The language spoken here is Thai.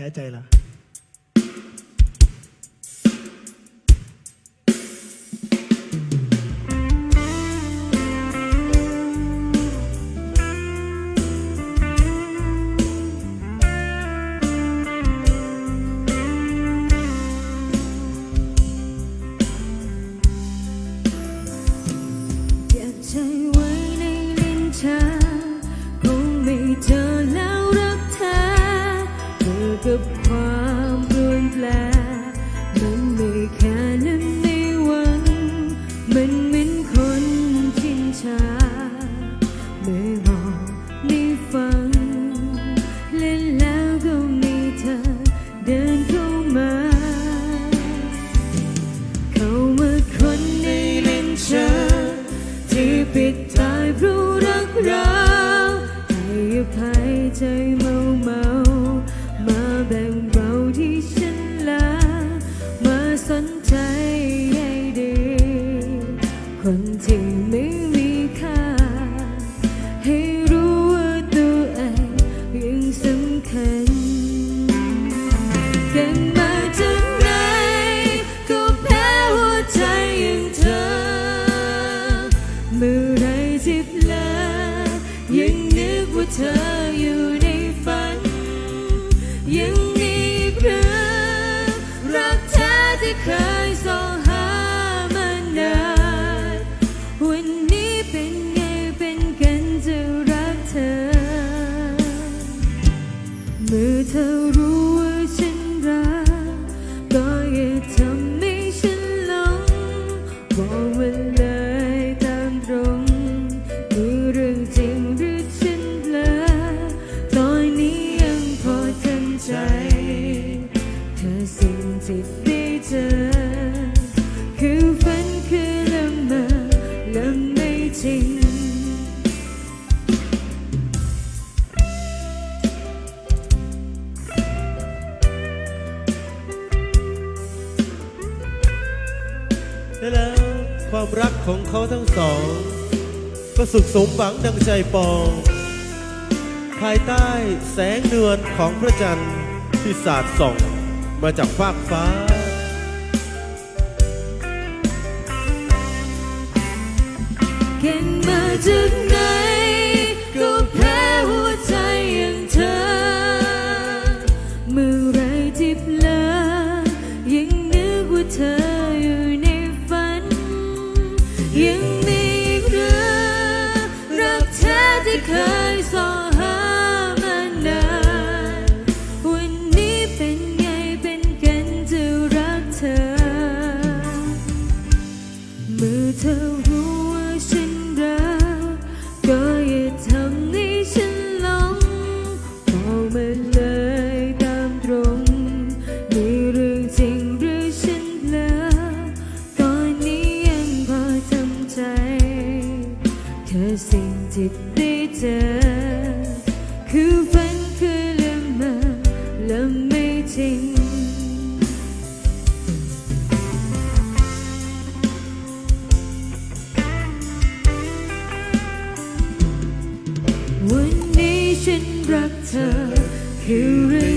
แพ้ใจเหรอ กับความรวนแปรมันไม่แค่นั้นในวัน มันเหมือนคนชินชาไม่บอกไม่ฟังเล่นแล้วก็มีเธอเดินเข้ามา เข้ามาคนในลิ้นชักที่ปิดตายเพราะรักเราให้อภัยใจ อไรที่เพลอยังนึกว่าเธออยู่ในฝัน ยังมีเรื่องรักแท้ที่เคยส่องหามานานวันนี้เป็นไงเป็นกันจะรักเธอ เมื่อเธอรู้ว่าฉันรักก็อย่าทำ สิ่งที่ได้เจอ คือฝันคือละเมอและไม่จริงและแล้วความรักของเขาทั้งสอง ก็สุขสมหวังดังใจปอง ภายใต้แสงเดือนของพระจันทร์ที่สาดส่อง มาจากฟากฟ้า เก่งมาจากไหนก็แพ้หัวใจอย่างเธอ เมื่อไรที่เพลอยังนึกว่าเธอ คือฝันคือเรื่องมาแล้วไม่จริง วันนี้ฉันรักเธอคือ